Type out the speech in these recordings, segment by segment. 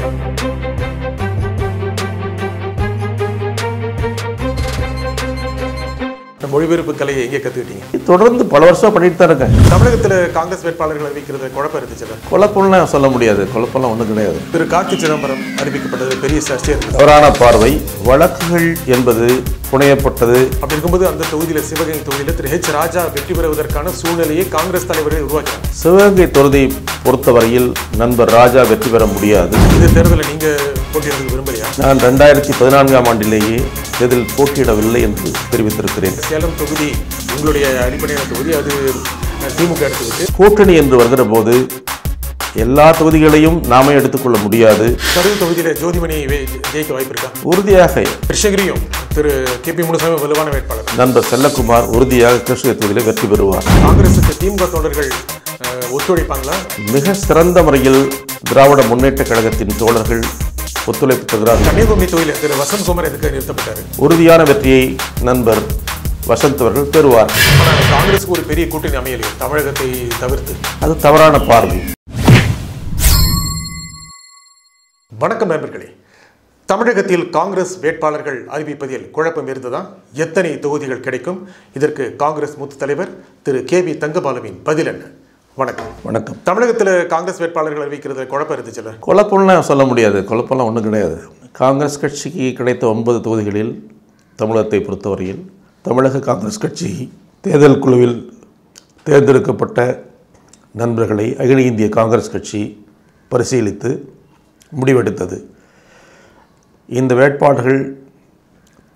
இந்த மொழிபெயர்ப்பு கலையை எங்கே கற்றுக்கிட்டீங்க தொடர்ந்து பல வருஷம் பண்ணிட்டு தான் இருக்கேன். தமிழகத்தில் காங்கிரஸ் வேட்பாளர்கள் அறிவிக்கிறது குழப்பம் இருந்துச்சுல்ல குழப்பம்லாம் சொல்ல முடியாது. குழப்பம்லாம் ஒன்றும் கிடையாது. திரு கார்த்தி சிதம்பரம் அறிவிக்கப்பட்டது பெரிய சர்ச்சை தவறான பார்வை வழக்குகள் என்பது புனையப்பட்டது. அப்படி இருக்கும்போது அந்த தொகுதியில் சிவகங்கை தொகுதியில் திரு ஹெச். ராஜா வெற்றி பெறுவதற்கான சூழ்நிலையை காங்கிரஸ் தலைவர்கள் உருவாக்கினாங்க. சிவகங்கை தொகுதியை பொறுத்தவரையில் நண்பர் ராஜா வெற்றி பெற முடியாது. இந்த தேர்தலில் நீங்க போட்டியிடுறது விரும்பலையா? நான் ரெண்டாயிரத்தி பதினான்காம் ஆண்டிலேயே இதில் போட்டியிடவில்லை என்று தெரிவித்திருக்கிறேன். சேலம் தொகுதி உங்களுடைய அடிப்படையான தொகுதி அது திமுக எடுத்துக்கிட்டு கூட்டணி என்று வருகிற போது எல்லா தொகுதிகளையும் நாமே எடுத்துக்கொள்ள முடியாது. கரூர் தொகுதியில் ஜோதிமணி ஜெயிக்க வாய்ப்பு இருக்கா உறுதியாக. கிருஷ்ணகிரியும் திரு கே பி முனுசாமி வலுவான வேட்பாளர். நண்பர் செல்லக்குமார் உறுதியாக கிருஷ்ணகிரி தொகுதியில் வெற்றி பெறுவார். காங்கிரசுக்கு திமுக தொண்டர்கள் ஒத்துழைப்பாங்களா? மிக சிறந்த முறையில் திராவிட முன்னேற்ற கழகத்தின் தோழர்கள் ஒத்துழைப்பு தருகிறார்கள் கன்னியாகுமரி தொகுதியில் திரு வசந்த்குமார் எதுக்கு நிறுத்தப்பட்டாரு? உறுதியான வெற்றியை நண்பர் வசந்த் அவர்கள் பெறுவார். காங்கிரஸுக்கு ஒரு பெரிய கூட்டணி அமையலையே தமிழகத்தை தவிர்த்து. அது தவறான பார்வை. வணக்கம் நண்பர்களே. தமிழகத்தில் காங்கிரஸ் வேட்பாளர்கள் அறிவிப்பதில் குழப்பம் இருந்ததா? எத்தனை தொகுதிகள் கிடைக்கும்? இதற்கு காங்கிரஸ் மூத்த தலைவர் திரு கே வி தங்கபாலுவின் பதில் என்ன? வணக்கம். வணக்கம். தமிழகத்தில் காங்கிரஸ் வேட்பாளர்கள் அறிவிக்கிறதுல குழப்பம் இருந்துச்சுல்ல குழப்பம்லாம் சொல்ல முடியாது. குழப்பம்லாம் ஒன்றும் கிடையாது. காங்கிரஸ் கட்சிக்கு கிடைத்த ஒன்பது தொகுதிகளில் தமிழகத்தை பொறுத்தவரையில் தமிழக காங்கிரஸ் கட்சி தேர்தல் குழுவில் தேர்ந்தெடுக்கப்பட்ட நண்பர்களை அகில இந்திய காங்கிரஸ் கட்சி பரிசீலித்து முடிவெடுத்தது. இந்த வேட்பாளர்கள்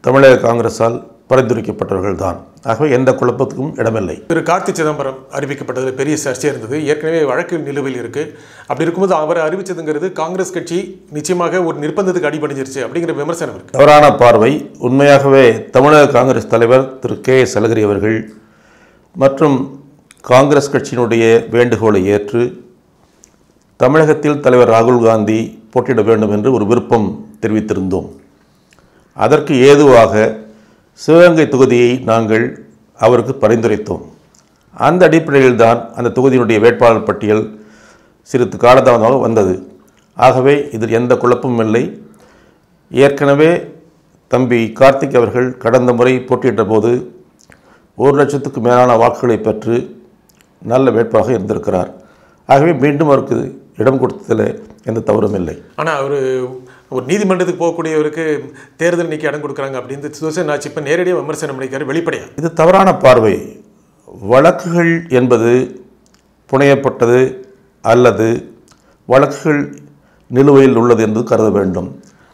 தமிழக காங்கிரஸால் பரிந்துரைக்கப்பட்டவர்கள் தான் ஆகவே எந்த குழப்பத்துக்கும் இடமில்லை. திரு. கார்த்தி சிதம்பரம் அறிவிக்கப்பட்டதில் பெரிய சர்ச்சை இருந்தது. ஏற்கனவே வழக்கு நிலுவையில் இருக்கு. அப்படி இருக்கும்போது அவர் அறிவிச்சதுங்கிறது காங்கிரஸ் கட்சி நிச்சயமாக ஒரு நிர்பந்தத்துக்கு அடிபணிஞ்சிருச்சு அப்படிங்கிற விமர்சனம் இருக்கு. தவறான பார்வை. உண்மையாகவே தமிழக காங்கிரஸ் தலைவர் திரு. கே. எஸ். அழகிரி அவர்கள் மற்றும் காங்கிரஸ் கட்சியினுடைய வேண்டுகோளை ஏற்று தமிழகத்தில் தலைவர் ராகுல் காந்தி போட்டியிட வேண்டும் என்று ஒரு விருப்பம் தெரிவித்திருந்தோம். அதற்கு ஏதுவாக சிவகங்கை தொகுதியை நாங்கள் அவருக்கு பரிந்துரைத்தோம். அந்த அடிப்படையில் தான் அந்த தொகுதியினுடைய வேட்பாளர் பட்டியல் சிறிது காலதாமதமாக வந்தது. ஆகவே இதில் எந்த குழப்பமும் இல்லை. ஏற்கனவே தம்பி கார்த்திக் அவர்கள் கடந்த முறை போட்டியிட்ட போது ஒரு லட்சத்துக்கு மேலான வாக்குகளை பெற்று நல்ல வேட்பாக இருந்திருக்கிறார். ஆகவே மீண்டும் அவருக்கு இடம் கொடுத்ததில் எந்த தவறும் இல்லை. ஆனால் அவர் ஒரு நீதிமன்றத்துக்கு போகக்கூடியவருக்கு தேர்தல் நீக்கி இடம் கொடுக்குறாங்க அப்படின்னு சுதர்சன் ஆட்சி இப்போ நேரடியாக விமர்சனம் பண்ணிக்கிறார் வெளிப்படையாக இது தவறான பார்வை. வழக்குகள் என்பது புனையப்பட்டது அல்லது வழக்குகள் நிலுவையில் உள்ளது என்று கருத வேண்டும்.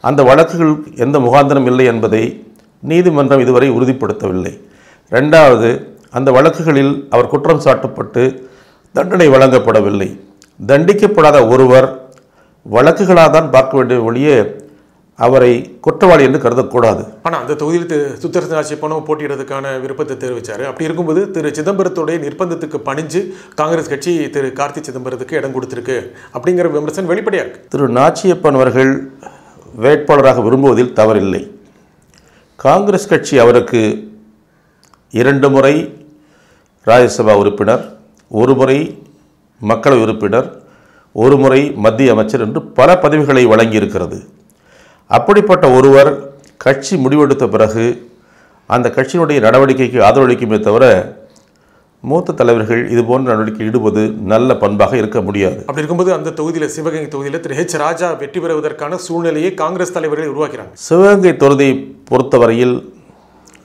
அந்த வழக்குகள் எந்த முகாந்திரம் இல்லை என்பதை நீதிமன்றம் இதுவரை உறுதிப்படுத்தவில்லை. ரெண்டாவது அந்த வழக்குகளில் அவர் குற்றம் சாட்டப்பட்டு தண்டனை வழங்கப்படவில்லை. தண்டிக்கப்படாத ஒருவர் வழக்குகளாக தான் பார்க்க வேண்டிய ஒழிய அவரை குற்றவாளி என்று கருதக்கூடாது. ஆனால் அந்த தொகுதியில் திரு சுத்தரசன் ஆட்சி போனோம் போட்டியிடுறதுக்கான விருப்பத்தை தெரிவித்தார் அப்படி இருக்கும்போது திரு சிதம்பரத்துடைய நிர்பந்தத்துக்கு பணிஞ்சு காங்கிரஸ் கட்சி திரு கார்த்தி சிதம்பரத்துக்கு இடம் கொடுத்துருக்கு. அப்படிங்கிற விமர்சனம் வெளிப்படையா இருக்கு. திரு நாச்சியப்பன் அவர்கள் வேட்பாளராக விரும்புவதில் தவறில்லை. காங்கிரஸ் கட்சி அவருக்கு இரண்டு முறை ராஜ்யசபா உறுப்பினர் ஒரு முறை மக்களவை உறுப்பினர் ஒரு முறை மத்திய அமைச்சர் என்று பல பதவிகளை வழங்கியிருக்கிறது. அப்படிப்பட்ட ஒருவர் கட்சி முடிவெடுத்த பிறகு அந்த கட்சியினுடைய நடவடிக்கைக்கு ஆதரவளிக்குமே தவிர மூத்த தலைவர்கள் இதுபோன்ற நடவடிக்கை ஈடுபது நல்ல பண்பாக இருக்க முடியாது. அப்படி இருக்கும்போது அந்த தொகுதியில் சிவகங்கை தொகுதியில் திரு ஹெச் ராஜா வெற்றி பெறுவதற்கான சூழ்நிலையை காங்கிரஸ் தலைவர்கள் உருவாக்கிறாங்க. சிவகங்கை தொகுதியை பொறுத்தவரையில்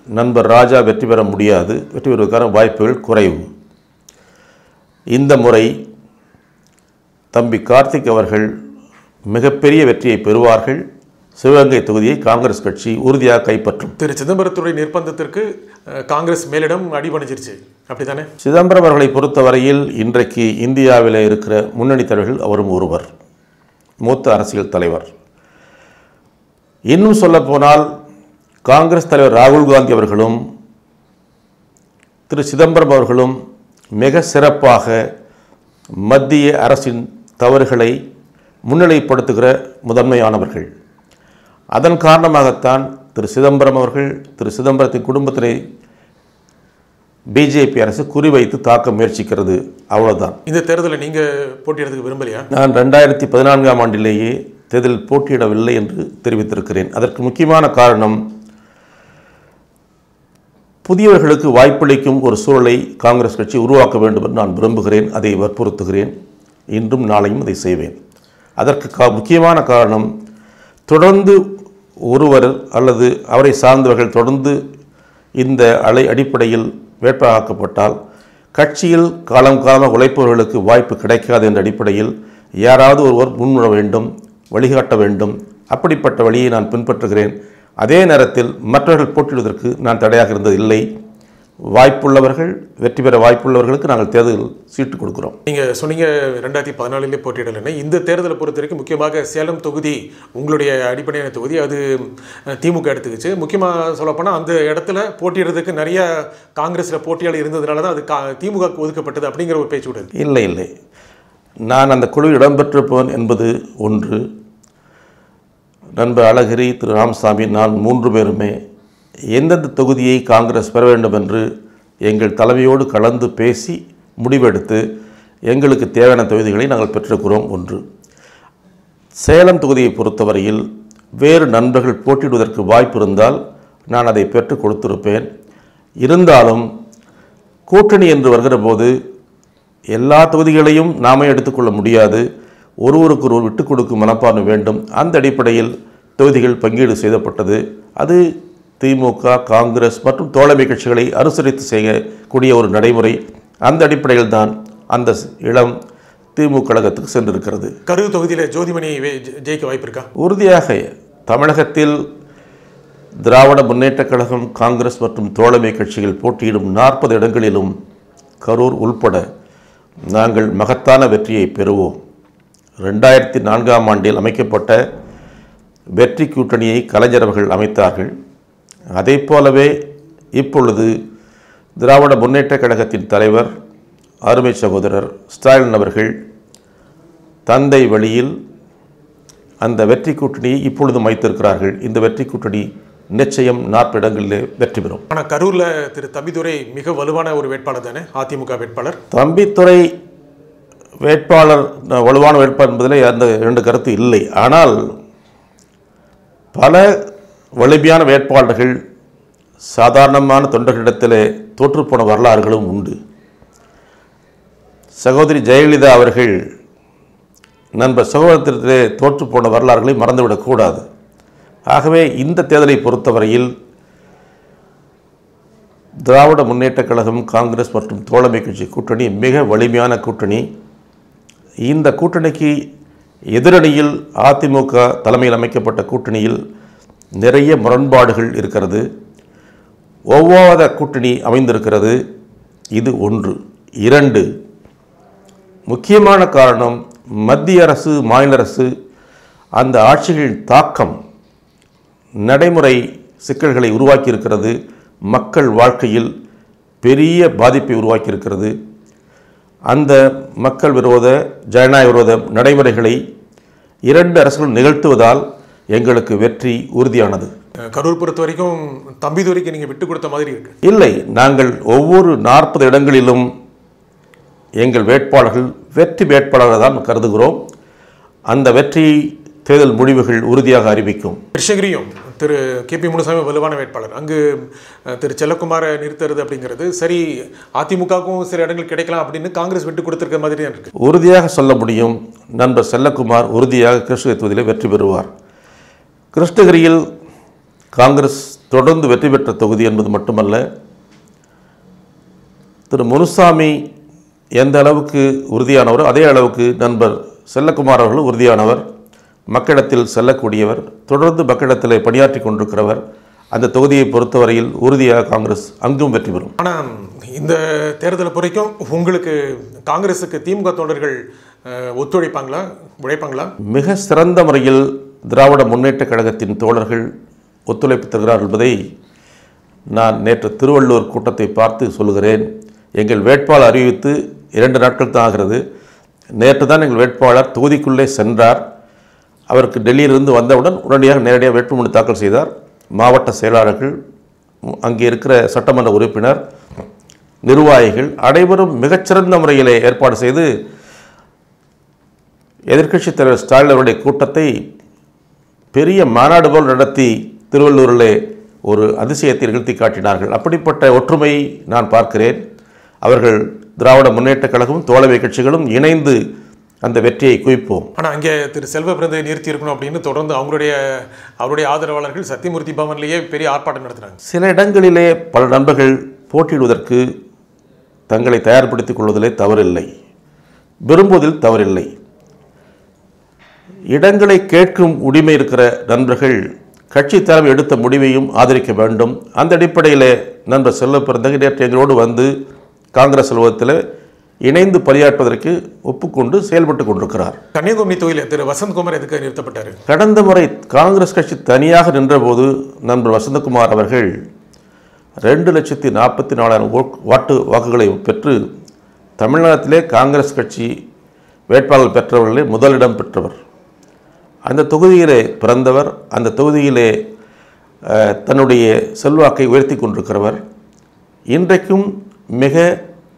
நண்பர் ராஜா வெற்றி பெற முடியாது. வெற்றி பெறுவதற்கான வாய்ப்புகள் குறைவு. இந்த முறை தம்பி கார்த்திக் அவர்கள் மிகப்பெரிய வெற்றியை பெறுவார்கள். சிவகங்கை தொகுதியை காங்கிரஸ் கட்சி உறுதியாக கைப்பற்றும். திரு சிதம்பரத்துடைய நிர்பந்தத்திற்கு காங்கிரஸ் மேலிடம் அடிபணிஞ்சிருச்சு அப்படிதானே சிதம்பரம் அவர்களை பொறுத்தவரையில் இன்றைக்கு இந்தியாவில் இருக்கிற முன்னணி தலைவர்கள் அவரும் ஒருவர் மூத்த அரசியல் தலைவர். இன்னும் சொல்லப்போனால் காங்கிரஸ் தலைவர் ராகுல் காந்தி அவர்களும் திரு சிதம்பரம் அவர்களும் மிக சிறப்பாக மத்திய அரசின் தவறுகளை முன்னிலைப்படுத்துகிற முதன்மையானவர்கள். அதன் காரணமாகத்தான் திரு சிதம்பரம் அவர்கள் திரு சிதம்பரத்தின் குடும்பத்தினை பிஜேபி அரசு குறிவைத்து தாக்க முயற்சிக்கிறது. அவ்வளவுதான். இந்த தேர்தலில் நீங்க போட்டியிடுறதுக்கு விரும்பலையா? நான் ரெண்டாயிரத்தி பதினான்காம் ஆண்டிலேயே தேர்தலில் போட்டியிடவில்லை என்று தெரிவித்திருக்கிறேன். அதற்கு முக்கியமான காரணம் புதியவர்களுக்கு வாய்ப்பளிக்கும் ஒரு சூழலை காங்கிரஸ் கட்சி உருவாக்க வேண்டும் என்று நான் விரும்புகிறேன். அதை வற்புறுத்துகிறேன். இன்றும் நாளையும் அதை செய்வேன். அதற்கு கா முக்கியமான காரணம் தொடர்ந்து ஒருவர் அல்லது அவரை சார்ந்தவர்கள் தொடர்ந்து இந்த அலை அடிப்படையில் வேட்பாளராக்கப்பட்டால் கட்சியில் காலம் காலமாக உழைப்பவர்களுக்கு வாய்ப்பு கிடைக்காது என்ற அடிப்படையில் யாராவது ஒருவர் முன்வர வேண்டும் வழிகாட்ட வேண்டும். அப்படிப்பட்ட வழியை நான் பின்பற்றுகிறேன். அதே நேரத்தில் மற்றவர்கள் போட்டியிடுவதற்கு நான் தடையாக இருந்தது இல்லை வாய்ப்புள்ளவர்கள் வெற்றி பெற வாய்ப்புள்ளவர்களுக்கு நாங்கள் தேர்தல் சீட்டு கொடுக்கிறோம். நீங்க சொன்னீங்க ரெண்டாயிரத்தி பதினாலிலே போட்டியிடலைன்னு இந்த தேர்தலை பொறுத்த வரைக்கும் முக்கியமாக சேலம் தொகுதி உங்களுடைய அடிப்படையான தொகுதி அது திமுக எடுத்துக்கிச்சு. முக்கியமாக சொல்லப்போனால் அந்த இடத்துல போட்டியிடுறதுக்கு நிறைய காங்கிரஸில் போட்டியாளர் இருந்ததுனால தான் அது கா திமுக ஒதுக்கப்பட்டது அப்படிங்கிற ஒரு பேச்சு விடுது இல்லை இல்லை. நான் அந்த குழுவில் இடம்பெற்றிருப்பவன் என்பது ஒன்று. நண்பர் அழகிரி திரு ராமசாமி நான் மூன்று பேருமே எந்தெந்த தொகுதியை காங்கிரஸ் பெற வேண்டும் என்று எங்கள் தலைமையோடு கலந்து பேசி முடிவெடுத்து எங்களுக்கு தேவையான தொகுதிகளை நாங்கள் பெற்றிருக்கிறோம் ஒன்று. சேலம் தொகுதியை பொறுத்தவரையில் வேறு நண்பர்கள் போட்டியிடுவதற்கு வாய்ப்பு இருந்தால் நான் அதை பெற்று கொடுத்திருப்பேன். இருந்தாலும் கூட்டணி என்று வருகிற போது எல்லா தொகுதிகளையும் நாமே எடுத்துக்கொள்ள முடியாது. ஒருவருக்கு ஒருவர் விட்டுக் கொடுக்கும் மனப்பான்மை வேண்டும். அந்த அடிப்படையில் தொகுதிகள் பங்கீடு செய்யப்பட்டது அது திமுக காங்கிரஸ் மற்றும் தோழமை கட்சிகளை அனுசரித்து செய்யக்கூடிய ஒரு நடைமுறை அந்த அடிப்படையில் தான் அந்த இளம் திமுக கழகத்துக்கு சென்றிருக்கிறது. கரூர் தொகுதியில் ஜோதிமணி ஜெயிக்க வாய்ப்பு இருக்கா உறுதியாக தமிழகத்தில் திராவிட முன்னேற்றக் கழகம் காங்கிரஸ் மற்றும் தோழமை கட்சிகள் போட்டியிடும் நாற்பது இடங்களிலும் கரூர் உள்பட நாங்கள் மகத்தான வெற்றியை பெறுவோம். ரெண்டாயிரத்தி நான்காம் ஆண்டில் அமைக்கப்பட்ட வெற்றி கூட்டணியை கலைஞர் அவர்கள் அமைத்தார்கள். அதைப் போலவே இப்பொழுது திராவிட முன்னேற்றக் கழகத்தின் தலைவர் அருமை சகோதரர் ஸ்டாலின் அவர்கள் தந்தை வழியில் அந்த வெற்றி கூட்டணியை இப்பொழுதும் வைத்திருக்கிறார்கள் இந்த வெற்றி கூட்டணி நிச்சயம் நாற்பது இடங்களிலே வெற்றி பெறும். ஆனால் கரூரில் திரு. தம்பிதுரை மிக வலுவான ஒரு வேட்பாளர் தானே? அதிமுக வேட்பாளர். தம்பித்துறை வேட்பாளர் வலுவான வேட்பாளர் என்பதிலே அந்த இரண்டு கருத்து இல்லை. ஆனால் பல வலிமையான வேட்பாளர்கள் சாதாரணமான தொண்டர்களிடத்திலே தோற்றுப்போன வரலாறுகளும் உண்டு. சகோதரி ஜெயலலிதா அவர்கள் நண்பர் சகோதரத்திலே தோற்றுப்போன வரலாறுகளை மறந்துவிடக்கூடாது ஆகவே இந்த தேர்தலை பொறுத்தவரையில் திராவிட முன்னேற்றக் கழகம் காங்கிரஸ் மற்றும் தோழமை கட்சி கூட்டணி மிக வலிமையான கூட்டணி. இந்த கூட்டணிக்கு எதிரணியில் அதிமுக தலைமையில் அமைக்கப்பட்ட கூட்டணியில் நிறைய முரண்பாடுகள் இருக்கிறது. ஒவ்வாத கூட்டணி அமைந்திருக்கிறது. இது ஒன்று. இரண்டு முக்கியமான காரணம் மத்திய அரசு மாநில அரசு அந்த ஆட்சிகளின் தாக்கம் நடைமுறை சிக்கல்களை உருவாக்கியிருக்கிறது. மக்கள் வாழ்க்கையில் பெரிய பாதிப்பை உருவாக்கியிருக்கிறது. அந்த மக்கள் விரோத ஜனநாயக விரோத நடைமுறைகளை இரண்டு அரசுகள் நிகழ்த்துவதால் எங்களுக்கு வெற்றி உறுதியானது. கரூர் பொறுத்த வரைக்கும் தம்பிதுரைக்கு நீங்கள் விட்டு கொடுத்த மாதிரி இருக்கு. இல்லை நாங்கள் ஒவ்வொரு நாற்பது இடங்களிலும் எங்கள் வேட்பாளர்கள் வெற்றி வேட்பாளராக தான் கருதுகிறோம். அந்த வெற்றி தேர்தல் முடிவுகள் உறுதியாக அறிவிக்கும். கிருஷ்ணகிரியும் திரு கே பி முனுசாமி வலுவான வேட்பாளர். அங்கு திரு செல்லக்குமாரை நிறுத்துறது அப்படிங்கிறது சரி அதிமுகவுக்கும் சில இடங்கள் கிடைக்கலாம் அப்படின்னு காங்கிரஸ் விட்டு கொடுத்துருக்க மாதிரி இருக்கு. உறுதியாக சொல்ல முடியும் நண்பர் செல்லக்குமார் உறுதியாக கிருஷ்ணகிரி தொகுதியில் வெற்றி பெறுவார். கிருஷ்ணகிரியில் காங்கிரஸ் தொடர்ந்து வெற்றி பெற்ற தொகுதி என்பது மட்டுமல்ல திரு முனுசாமி எந்த அளவுக்கு உறுதியானவரோ அதே அளவுக்கு நண்பர் செல்லக்குமார் அவர்களும் உறுதியானவர் மக்களிடத்தில் செல்லக்கூடியவர் தொடர்ந்து மக்களிடத்தில் பணியாற்றி கொண்டிருக்கிறவர் அந்த தொகுதியை பொறுத்தவரையில் உறுதியாக காங்கிரஸ் அங்கும் வெற்றி பெறும். ஆனால் இந்த தேர்தலை பொறைக்கும் உங்களுக்கு காங்கிரஸுக்கு திமுக தொண்டர்கள் ஒத்துழைப்பாங்களா உழைப்பாங்களா? மிக சிறந்த முறையில் திராவிட முன்னேற்றக் கழகத்தின் தோழர்கள் ஒத்துழைப்பு தருகிறார்கள் என்பதை நான் நேற்று திருவள்ளூர் கூட்டத்தை பார்த்து சொல்லுகிறேன். எங்கள் வேட்பாளர் அறிவித்து இரண்டு நாட்கள் தான் ஆகிறது. நேற்று தான் எங்கள் வேட்பாளர் தொகுதிக்குள்ளே சென்றார். அவருக்கு டெல்லியிலிருந்து வந்தவுடன் உடனடியாக நேரடியாக வேட்புமனு தாக்கல் செய்தார். மாவட்ட செயலாளர்கள் அங்கே இருக்கிற சட்டமன்ற உறுப்பினர் நிர்வாகிகள் அனைவரும் மிகச்சிறந்த முறையிலே ஏற்பாடு செய்து எதிர்க்கட்சித் தலைவர் ஸ்டாலின் அவருடைய கூட்டத்தை பெரிய மாநாடு போல் நடத்தி திருவள்ளூரிலே ஒரு அதிசயத்தை நிகழ்த்தி காட்டினார்கள். அப்படிப்பட்ட ஒற்றுமையை நான் பார்க்கிறேன். அவர்கள் திராவிட முன்னேற்றக் கழகமும் தோழமை கட்சிகளும் இணைந்து அந்த வெற்றியை குவிப்போம். ஆனால் அங்கே திரு செல்வ பிறந்தை நிறுத்தி இருக்கணும் அப்படின்னு தொடர்ந்து அவங்களுடைய அவருடைய ஆதரவாளர்கள் சத்தியமூர்த்தி பவன்லேயே பெரிய ஆர்ப்பாட்டம் நடத்துனாங்க சில இடங்களிலே பல நண்பர்கள் போட்டியிடுவதற்கு தங்களை தயார்படுத்திக் கொள்வதிலே தவறில்லை. விரும்புவதில் தவறில்லை. இடங்களை கேட்கும் உரிமை இருக்கிற நண்பர்கள் கட்சி தலைமை எடுத்த முடிவையும் ஆதரிக்க வேண்டும். அந்த அடிப்படையில் நண்பர் செல்வ பிறந்தகை நேற்று எங்களோடு வந்து காங்கிரஸ் அலுவலகத்தில் இணைந்து பணியாற்றுவதற்கு ஒப்புக்கொண்டு செயல்பட்டு கொண்டிருக்கிறார். கன்னியாகுமரி தொகுதியில் திரு வசந்த்குமார் எதுக்கு நிறுத்தப்பட்டார்? கடந்த முறை காங்கிரஸ் கட்சி தனியாக நின்றபோது நண்பர் வசந்தகுமார் அவர்கள் ரெண்டு லட்சத்தி நாற்பத்தி நாலாயிரம் வாட்டு வாக்குகளை பெற்று தமிழ்நாட்டிலே காங்கிரஸ் கட்சி வேட்பாளர் பெற்றவர்களே முதலிடம் பெற்றவர். அந்த தொகுதியிலே பிறந்தவர் அந்த தொகுதியிலே தன்னுடைய செல்வாக்கை உயர்த்தி கொண்டிருக்கிறவர். இன்றைக்கும் மிக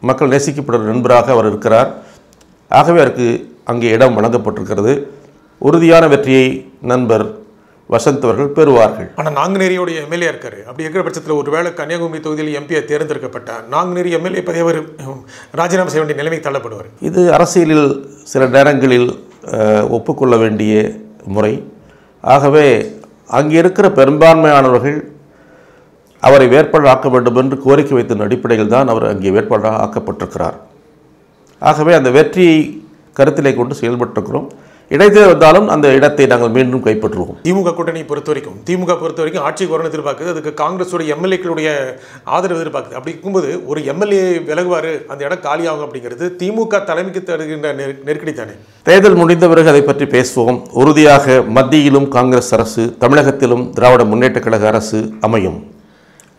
மக்கள் நேசிக்கப்படுற நண்பராக அவர் இருக்கிறார். ஆகவே அவருக்கு அங்கே இடம் வழங்கப்பட்டிருக்கிறது. உறுதியான வெற்றியை நண்பர் வசந்த் அவர்கள் பெறுவார்கள். ஆனால் நாங்குநேரியோடைய எம்எல்ஏ இருக்காரு. அப்படி இருக்கிற பட்சத்தில் ஒருவேளை கன்னியாகுமரி தொகுதியில் எம்பியை தேர்ந்தெடுக்கப்பட்ட நாங்குநேரி எம்எல்ஏ பதவி ராஜினாமா செய்ய வேண்டிய நிலைமைக்கு தள்ளப்படுவார். இது அரசியலில் சில நேரங்களில் ஒப்புக்கொள்ள வேண்டிய முறை. ஆகவே அங்கே இருக்கிற பெரும்பான்மையானவர்கள் அவரை வேட்பாளர் ஆக்க வேண்டும் என்று கோரிக்கை வைத்த அடிப்படையில் தான் அவர் அங்கே வேட்பாளராக ஆக்கப்பட்டிருக்கிறார். ஆகவே அந்த வெற்றியை கருத்திலே கொண்டு செயல்பட்டிருக்கிறோம். இடைத்தேர்தல் வந்தாலும் அந்த இடத்தை நாங்கள் மீண்டும் கைப்பற்றுவோம். திமுக கூட்டணியை பொறுத்த வரைக்கும் திமுக பொறுத்த வரைக்கும் ஆட்சிக்கு வரணும் எதிர்பார்க்குது அதுக்கு காங்கிரஸோட எம்எல்ஏக்களுடைய ஆதரவு எதிர்பார்க்குது. அப்படி இருக்கும்போது ஒரு எம்எல்ஏ விலகுவார் அந்த இடம் காலியாகும் அப்படிங்கிறது திமுக தலைமைக்கு தருகின்ற நெரு- நெருக்கடி தானே. தேர்தல் முடிந்த பிறகு அதை பற்றி பேசுவோம். உறுதியாக மத்தியிலும் காங்கிரஸ் அரசு தமிழகத்திலும் திராவிட முன்னேற்றக் கழக அரசு அமையும்.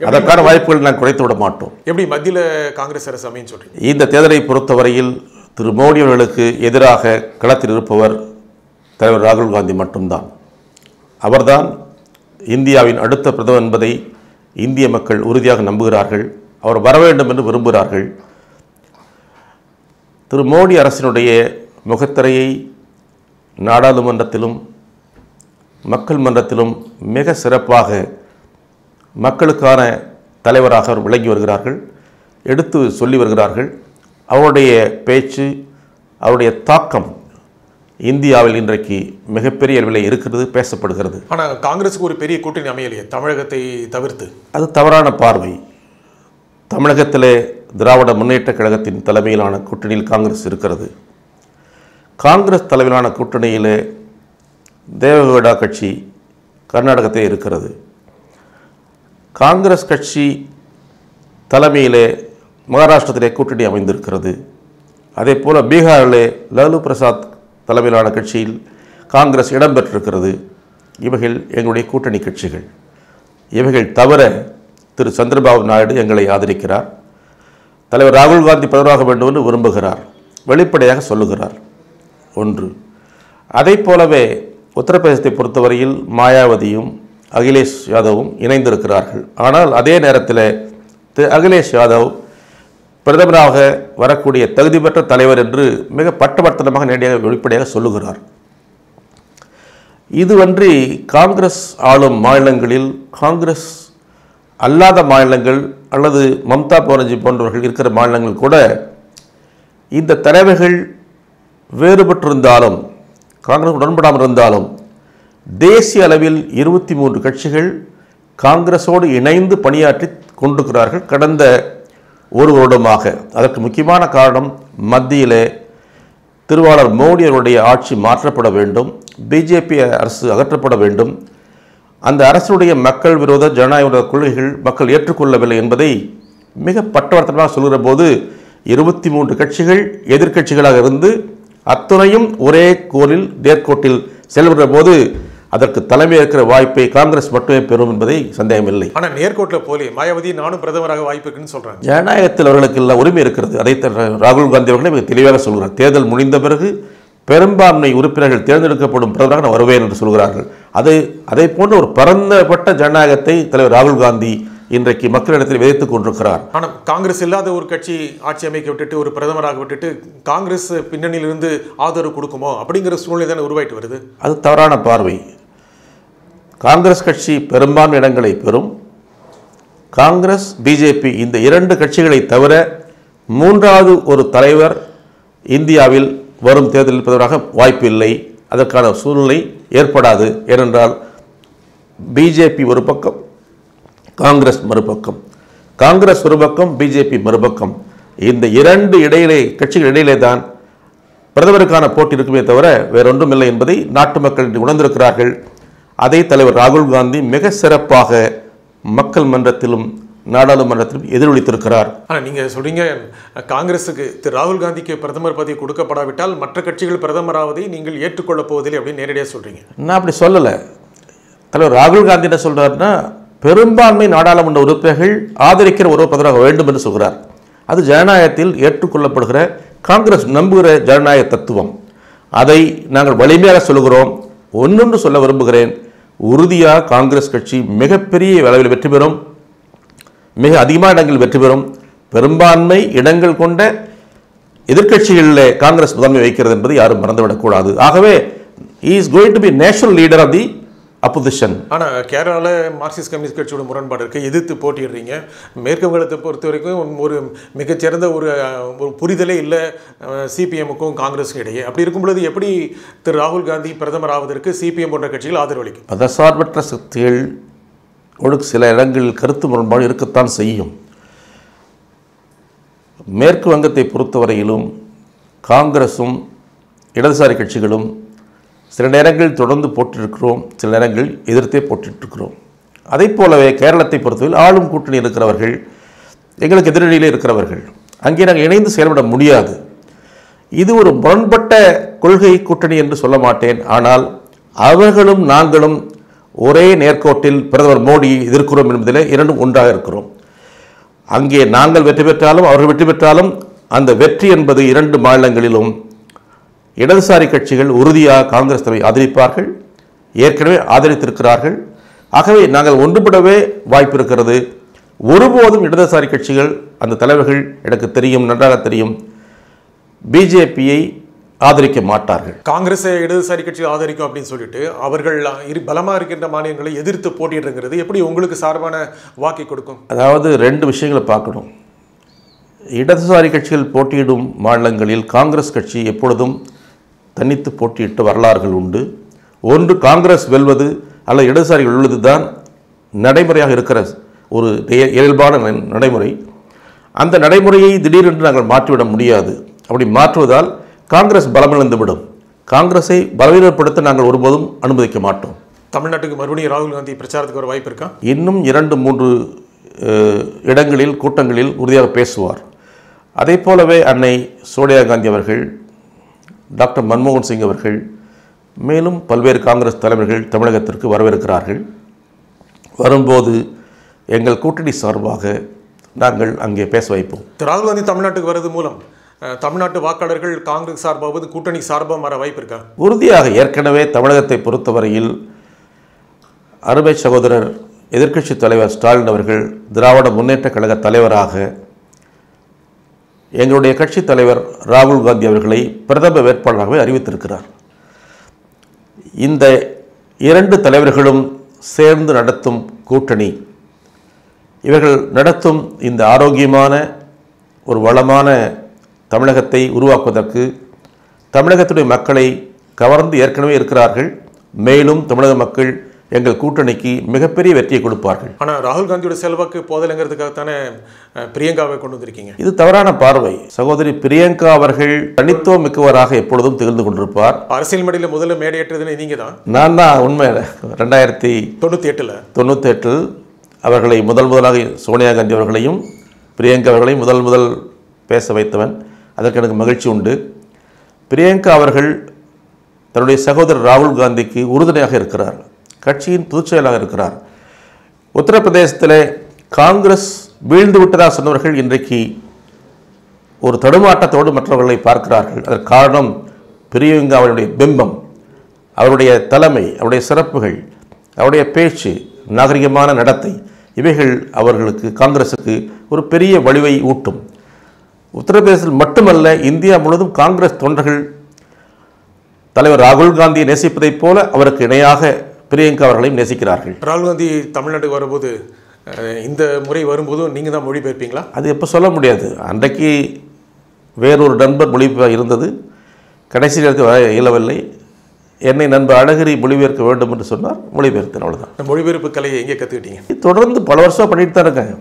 அதற்கான வாய்ப்புகள் நான் குறைத்து விட மாட்டோம். எப்படி மத்தியில் காங்கிரஸ் அரசு அமைன்னு சொல்றீங்க? இந்த தேர்தலை பொறுத்தவரையில் திரு மோடி அவர்களுக்கு எதிராக களத்தில் இருப்பவர் தலைவர் ராகுல் காந்தி மட்டும்தான். அவர்தான் இந்தியாவின் அடுத்த பிரதமர் என்பதை இந்திய மக்கள் உறுதியாக நம்புகிறார்கள். அவர் வர வேண்டும் என்று விரும்புகிறார்கள். திரு மோடி அரசினுடைய முகத்திரையை நாடாளுமன்றத்திலும் மக்கள் மன்றத்திலும் மிக சிறப்பாக மக்களுக்கான தலைவராக அவர் விளங்கி வருகிறார்கள். எடுத்து சொல்லி வருகிறார்கள். அவருடைய பேச்சு அவருடைய தாக்கம் இந்தியாவில் இன்றைக்கு மிகப்பெரிய அளவில் இருக்கிறது பேசப்படுகிறது. ஆனால் காங்கிரஸுக்கு ஒரு பெரிய கூட்டணி அமையலையே தமிழகத்தை தவிர்த்து? அது தவறான பார்வை. தமிழகத்திலே திராவிட முன்னேற்றக் கழகத்தின் தலைமையிலான கூட்டணியில் காங்கிரஸ் இருக்கிறது. காங்கிரஸ் தலைமையிலான கூட்டணியிலே தேவகவுடா கட்சி கர்நாடகத்தில் இருக்கிறது. காங்கிரஸ் கட்சி தலைமையிலே மகாராஷ்டிரத்திலே கூட்டணி அமைந்திருக்கிறது. அதே போல் பீகாரிலே லாலு பிரசாத் தலைமையிலான கட்சியில் காங்கிரஸ் இடம்பெற்றிருக்கிறது. இவைகள் எங்களுடைய கூட்டணி கட்சிகள். இவைகள் தவிர திரு சந்திரபாபு நாயுடு எங்களை ஆதரிக்கிறார். தலைவர் ராகுல் காந்தி பிரதமராக வேண்டும் என்று விரும்புகிறார். வெளிப்படையாக சொல்லுகிறார். ஒன்று அதை போலவே உத்தரப்பிரதேசத்தை பொறுத்தவரையில் மாயாவதியும் அகிலேஷ் யாதவும் இணைந்திருக்கிறார்கள். ஆனால் அதே நேரத்தில் திரு அகிலேஷ் யாதவ் பிரதமராக வரக்கூடிய தகுதி பெற்ற தலைவர் என்று மிக பட்டவர்த்தனமாக நேரடியாக வெளிப்படையாக சொல்லுகிறார். இதுவன்றி காங்கிரஸ் ஆளும் மாநிலங்களில் காங்கிரஸ் அல்லாத மாநிலங்கள் அல்லது மம்தா பானர்ஜி போன்றவர்கள் இருக்கிற மாநிலங்கள் கூட இந்த தலைவர்கள் வேறுபட்டிருந்தாலும் காங்கிரஸ் உடன்படாமல் இருந்தாலும் தேசிய அளவில் இருபத்தி மூன்று கட்சிகள் காங்கிரஸோடு இணைந்து பணியாற்றி கொண்டிருக்கிறார்கள். கடந்த ஒரு வருடமாக. அதற்கு முக்கியமான காரணம் மத்தியிலே திருவாளர் மோடி அவருடைய ஆட்சி மாற்றப்பட வேண்டும் பிஜேபி அரசு அகற்றப்பட வேண்டும். அந்த அரசுடைய மக்கள் விரோத ஜனநாயக கொள்கைகள் மக்கள் ஏற்றுக்கொள்ளவில்லை என்பதை மிக பட்டவர்த்தமாக சொல்கிற போது இருபத்தி மூன்று கட்சிகள் எதிர்க்கட்சிகளாக இருந்து அத்துணையும் ஒரே கோலில் நேர்கோட்டில் செயல்படுற போது அதற்கு தலைமை இருக்கிற வாய்ப்பை காங்கிரஸ் மட்டுமே பெறும் என்பதை சந்தேகமில்லை. ஆனால் நேர்கோட்டில் போலே மாயாவதி நானும் பிரதமராக வாய்ப்பு இருக்குன்னு சொல்றாங்க. ஜனநாயகத்தில் அவர்களுக்கு எல்லாம் உரிமை இருக்கிறது. அதை ராகுல் காந்தி அவர்களே மிக தெளிவாக சொல்கிறார். தேர்தல் முடிந்த பிறகு பெரும்பான்மை உறுப்பினர்கள் தேர்ந்தெடுக்கப்படும் பிரதமராக நான் வருவேன் என்று சொல்கிறார்கள். அது அதை போன்ற ஒரு பரந்தப்பட்ட ஜனநாயகத்தை தலைவர் ராகுல் காந்தி இன்றைக்கு மக்களிடத்தில் விதைத்துக் கொண்டிருக்கிறார். ஆனால் காங்கிரஸ் இல்லாத ஒரு கட்சி ஆட்சி அமைக்க விட்டுட்டு ஒரு பிரதமராக விட்டுட்டு காங்கிரஸ் பின்னணியிலிருந்து ஆதரவு கொடுக்குமோ அப்படிங்கிற சூழ்நிலை தானே உருவாயிட்டு வருது. அது தவறான பார்வை. காங்கிரஸ் கட்சி பெரும்பான்மை இடங்களை பெறும். காங்கிரஸ் பிஜேபி இந்த இரண்டு கட்சிகளை தவிர மூன்றாவது ஒரு தலைவர் இந்தியாவில் வரும் தேர்தலில் இருப்பதற்காக வாய்ப்பு இல்லை அதற்கான சூழ்நிலை ஏற்படாது. ஏனென்றால் பிஜேபி ஒரு பக்கம் காங்கிரஸ் மறுபக்கம். காங்கிரஸ் ஒரு பக்கம் பிஜேபி மறுபக்கம். இந்த இரண்டு இடையிலே கட்சிகள் இடையிலே தான் பிரதமருக்கான போட்டி இருக்குமே தவிர வேறொன்றும் இல்லை என்பதை நாட்டு மக்கள் உணர்ந்திருக்கிறார்கள். அதை தலைவர் ராகுல் காந்தி மிக சிறப்பாக மக்கள் மன்றத்திலும் நாடாளுமன்றத்திலும் எதிரொலித்திருக்கிறார். ஆனால் நீங்கள் சொல்றீங்க காங்கிரஸுக்கு திரு ராகுல் காந்திக்கு பிரதமர் பதவி கொடுக்கப்படாவிட்டால் மற்ற கட்சிகள் பிரதமராவதை நீங்கள் ஏற்றுக்கொள்ளப் போவதில்லை அப்படின்னு நேரடியாக சொல்றீங்க. நான் அப்படி சொல்லலை. தலைவர் ராகுல் காந்தி என்ன சொல்றாருன்னா பெரும்பான்மை நாடாளுமன்ற உறுப்பினர்கள் ஆதரிக்கிற ஒரு பிரதமராக வேண்டும் என்று சொல்கிறார். அது ஜனநாயகத்தில் ஏற்றுக்கொள்ளப்படுகிற காங்கிரஸ் நம்புகிற ஜனநாயக தத்துவம். அதை நாங்கள் வலிமையாக சொல்கிறோம். ஒன்னொன்று சொல்ல விரும்புகிறேன். உறுதியாக காங்கிரஸ் கட்சி மிகப்பெரிய அளவில் வெற்றி பெறும் மிக அதிகமான இடங்கள் வெற்றி பெறும். பெரும்பான்மை இடங்கள் கொண்ட எதிர்க்கட்சிகளில் காங்கிரஸ் முதன்மை வைக்கிறது என்பது யாரும் மறந்துவிடக்கூடாது. ஆகவே is going to be national leader of the opposition ஆனால் கேரளாவில் மார்க்சிஸ்ட் கம்யூனிஸ்ட் கட்சியோட முரண்பாடு இருக்குது எதிர்த்து போட்டிடுறீங்க மேற்கு வங்கத்தை பொறுத்த வரைக்கும் ஒரு மிகச்சிறந்த ஒரு ஒரு புரிதலே இல்லை சிபிஎம்முக்கும் காங்கிரஸுக்கும் இடையே. அப்படி இருக்கும் பொழுது எப்படி திரு ராகுல் காந்தி பிரதமர் ஆவதற்கு சிபிஎம் போன்ற கட்சிகள் ஆதரவளிக்கும்? மதசார்பற்ற சக்திகள் ஒரு சில இடங்களில் கருத்து முரண்பாடு இருக்கத்தான் செய்யும். மேற்கு வங்கத்தை பொறுத்தவரையிலும் காங்கிரஸும் இடதுசாரி கட்சிகளும் சில நேரங்களில் தொடர்ந்து போட்டிருக்கிறோம் சில நேரங்களில் எதிர்த்தே போட்டிருக்கிறோம். அதைப் போலவே கேரளத்தை பொறுத்தவரையில் ஆளும் கூட்டணி இருக்கிறவர்கள் எங்களுக்கு எதிரணியிலே இருக்கிறவர்கள் அங்கே நாங்கள் இணைந்து செயல்பட முடியாது. இது ஒரு முரண்பட்ட கொள்கை கூட்டணி என்று சொல்ல மாட்டேன். ஆனால் அவர்களும் நாங்களும் ஒரே நேர்கோட்டில் பிரதமர் மோடியை எதிர்க்கிறோம் என்பதில் இரண்டும் ஒன்றாக இருக்கிறோம். அங்கே நாங்கள் வெற்றி பெற்றாலும் அவர்கள் வெற்றி பெற்றாலும் அந்த வெற்றி என்பது இரண்டு மாநிலங்களிலும் இடதுசாரி கட்சிகள் உறுதியாக காங்கிரஸ் தலைவை ஆதரிப்பார்கள் ஏற்கனவே ஆதரித்திருக்கிறார்கள். ஆகவே நாங்கள் ஒன்றுபடவே வாய்ப்பு இருக்கிறது. ஒருபோதும் இடதுசாரி கட்சிகள் அந்த தலைவர்கள் எனக்கு தெரியும் நன்றாக தெரியும் பிஜேபியை ஆதரிக்க மாட்டார்கள். காங்கிரஸை இடதுசாரி கட்சி ஆதரிக்கும் அப்படின்னு சொல்லிட்டு அவர்கள் இரு பலமாக இருக்கின்ற மாநிலங்களை எதிர்த்து போட்டியிடுங்கிறது எப்படி உங்களுக்கு சார்பான வாக்கை கொடுக்கும்? அதாவது ரெண்டு விஷயங்களை பார்க்கணும். இடதுசாரி கட்சிகள் போட்டியிடும் மாநிலங்களில் காங்கிரஸ் கட்சி எப்பொழுதும் தனித்து போட்டியிட்ட வரலாறுகள் உண்டு. ஒன்று காங்கிரஸ் வெல்வது அல்லது இடதுசாரிகள் வெல்வது தான் நடைமுறையாக இருக்கிற ஒரு இய- இயல்பான நடைமுறை. அந்த நடைமுறையை திடீரென்று நாங்கள் மாற்றிவிட முடியாது. அப்படி மாற்றுவதால் காங்கிரஸ் பலமிழந்து விடும் காங்கிரஸை பலவீனப்படுத்த நாங்கள் ஒருபோதும் அனுமதிக்க மாட்டோம். தமிழ்நாட்டுக்கு மறுபடியும் ராகுல் காந்தி பிரச்சாரத்துக்கு வர வாய்ப்பு இருக்கா? இன்னும் இரண்டு மூன்று இடங்களில் கூட்டங்களில் உறுதியாக பேசுவார். அதே போலவே அன்னை சோனியா காந்தி அவர்கள் டாக்டர் மன்மோகன் சிங் அவர்கள் மேலும் பல்வேறு காங்கிரஸ் தலைவர்கள் தமிழகத்திற்கு வரவிருக்கிறார்கள் வரும்போது எங்கள் கூட்டணி சார்பாக நாங்கள் அங்கே பேச வைப்போம். ராகுல் காந்தி தமிழ்நாட்டுக்கு வர்றது மூலம் தமிழ்நாட்டு வாக்காளர்கள் காங்கிரஸ் சார்பாவது கூட்டணி சார்பாக வர வாய்ப்பு இருக்கா? உறுதியாக ஏற்கனவே தமிழகத்தை பொறுத்தவரையில் அருமை சகோதரர் எதிர்க்கட்சித் தலைவர் ஸ்டாலின் அவர்கள் திராவிட முன்னேற்றக் கழக தலைவராக எங்களுடைய கட்சித் தலைவர் ராகுல் காந்தி அவர்களை பிரதம வேட்பாளராகவே அறிவித்திருக்கிறார். இந்த இரண்டு தலைவர்களும் சேர்ந்து நடத்தும் கூட்டணி இவர்கள் நடத்தும் இந்த ஆரோக்கியமான ஒரு வளமான தமிழகத்தை உருவாக்குவதற்கு தமிழகத்துடைய மக்களை கவர்ந்து ஏற்கனவே இருக்கிறார்கள். மேலும் தமிழக மக்கள் எங்கள் கூட்டணிக்கு மிகப்பெரிய வெற்றியை கொடுப்பார்கள். ஆனால் ராகுல் காந்தியோட செல்வாக்கு போதலைங்கிறதுக்காகத்தானே பிரியங்காவை கொண்டு வந்திருக்கீங்க? இது தவறான பார்வை. சகோதரி பிரியங்கா அவர்கள் தனித்துவம் மிக்கவராக எப்பொழுதும் திகழ்ந்து கொண்டிருப்பார். அரசியல் மேடையில் முதல்ல மேடையேற்றதுன்னு நீங்கள் தான் நான் தான் உண்மை ரெண்டாயிரத்தி தொண்ணூற்றி எட்டில் தொண்ணூத்தெட்டில் அவர்களை முதல் முதலாக சோனியா காந்தி அவர்களையும் பிரியங்கா அவர்களையும் முதல் முதல் பேச வைத்தவன். அதற்கு எனக்கு மகிழ்ச்சி உண்டு. பிரியங்கா அவர்கள் தன்னுடைய சகோதரர் ராகுல் காந்திக்கு உறுதுணையாக இருக்கிறார். கட்சியின் பொதுச் இருக்கிறார். உத்தரப்பிரதேசத்தில் காங்கிரஸ் வீழ்ந்து விட்டதாக சொன்னவர்கள் இன்றைக்கு ஒரு தடுமாட்டத்தோடு மற்றவர்களை பார்க்கிறார்கள். அதற்கு காரணம் பிரியங்கா அவருடைய பிம்பம் அவருடைய தலைமை அவருடைய சிறப்புகள் அவருடைய பேச்சு நாகரிகமான நடத்தை இவைகள் அவர்களுக்கு காங்கிரஸுக்கு ஒரு பெரிய வலிவை ஊட்டும். உத்தரப்பிரதேசத்தில் மட்டுமல்ல இந்தியா முழுவதும் காங்கிரஸ் தொண்டர்கள் தலைவர் ராகுல் காந்தியை நேசிப்பதைப் போல அவருக்கு இணையாக பிரியங்கா அவர்களையும் நேசிக்கிறார்கள். ராகுல் காந்தி தமிழ்நாட்டுக்கு வரும்போது இந்த முறை வரும்போதும் நீங்கள் தான் மொழிபெயர்ப்பீங்களா? அது எப்போ சொல்ல முடியாது. அன்றைக்கு வேறொரு நண்பர் மொழிபெயர் இருந்தது. கடைசி நேரத்தில் வர இயலவில்லை. என்னை நண்பர் அழகிரி மொழிபெயர்க்க வேண்டும் என்று சொன்னார். மொழிபெயர்த்தேன் அவ்வளோதான் மொழிபெயர்ப்பு கலையை எங்கே கற்றுக்கிட்டீங்க தொடர்ந்து பல வருஷம் பண்ணிட்டு தான் இருக்கேன்.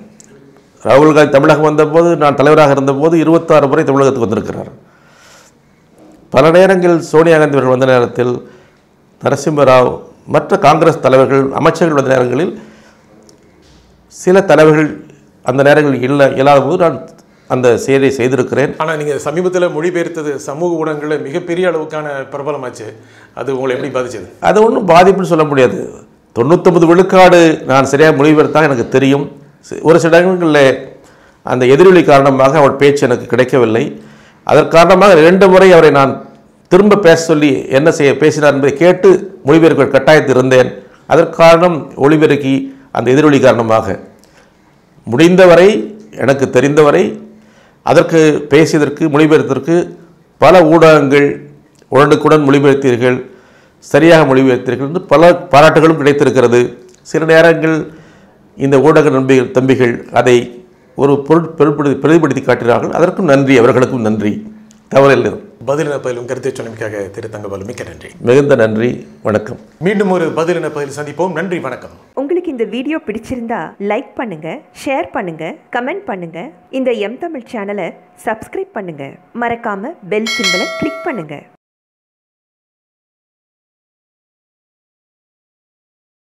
ராகுல் காந்தி தமிழகம் வந்தபோது நான் தலைவராக இருந்தபோது இருபத்தாறு முறை தமிழகத்துக்கு வந்திருக்கிறார். பல நேரங்களில் சோனியா காந்தி அவர்கள் வந்த நேரத்தில் நரசிம்மராவ் மற்ற காங்கிரஸ் தலைவர்கள் அமைச்சர்கள் வந்த நேரங்களில் சில தலைவர்கள் அந்த நேரங்களில் இல்லை இல்லாத போது நான் அந்த செயலை செய்திருக்கிறேன். ஆனால் நீங்கள் சமீபத்தில் மொழிபெயர்த்தது சமூக ஊடகங்களில் மிகப்பெரிய அளவுக்கான பிரபலமாச்சு. அது உங்களை எப்படி பாதிச்சது? அது ஒன்றும் பாதிப்புன்னு சொல்ல முடியாது. தொண்ணூத்தொம்பது விழுக்காடு நான் சரியாக மொழிபெயர்த்தான் எனக்கு தெரியும். ஒரு சில இடங்களில் அந்த எதிரொலி காரணமாக அவள் பேச்சு எனக்கு கிடைக்கவில்லை. அதன் காரணமாக இரண்டு முறை அவரை நான் திரும்ப பேச சொல்லி என்ன செய்ய பேசினார் என்பதை கேட்டு மொழிபெயர்க்க கட்டாயத்தில் இருந்தேன். அதற்கு காரணம் ஒளிபெருக்கி அந்த எதிரொலி காரணமாக. முடிந்தவரை எனக்கு தெரிந்தவரை அதற்கு பேசியதற்கு மொழிபெயர்த்ததற்கு பல ஊடகங்கள் உடனுக்குடன் மொழிபெயர்த்தீர்கள் சரியாக மொழிபெயர்த்தீர்கள் என்று பல பாராட்டுகளும் கிடைத்திருக்கிறது. சில நேரங்கள் இந்த ஊடக நம்பிகள் தம்பிகள் அதை ஒரு பொருட் பொருட்படுத்தி பிரதிபடுத்தி காட்டினார்கள். அதற்கும் நன்றி அவர்களுக்கும் நன்றி. தவறில்லை பதிலின பதிலும் கருத்தை சொன்னமைக்காக திரு தங்கபாலு மிக்க நன்றி. மிகுந்த நன்றி வணக்கம். மீண்டும் ஒரு பதிலின பதில் சந்திப்போம். நன்றி வணக்கம். உங்களுக்கு இந்த வீடியோ பிடிச்சிருந்தா லைக் பண்ணுங்க ஷேர் பண்ணுங்க கமெண்ட் பண்ணுங்க. இந்த எம் தமிழ் சேனலை சப்ஸ்கிரைப் பண்ணுங்க. மறக்காம பெல் சிம்பலை கிளிக் பண்ணுங்க.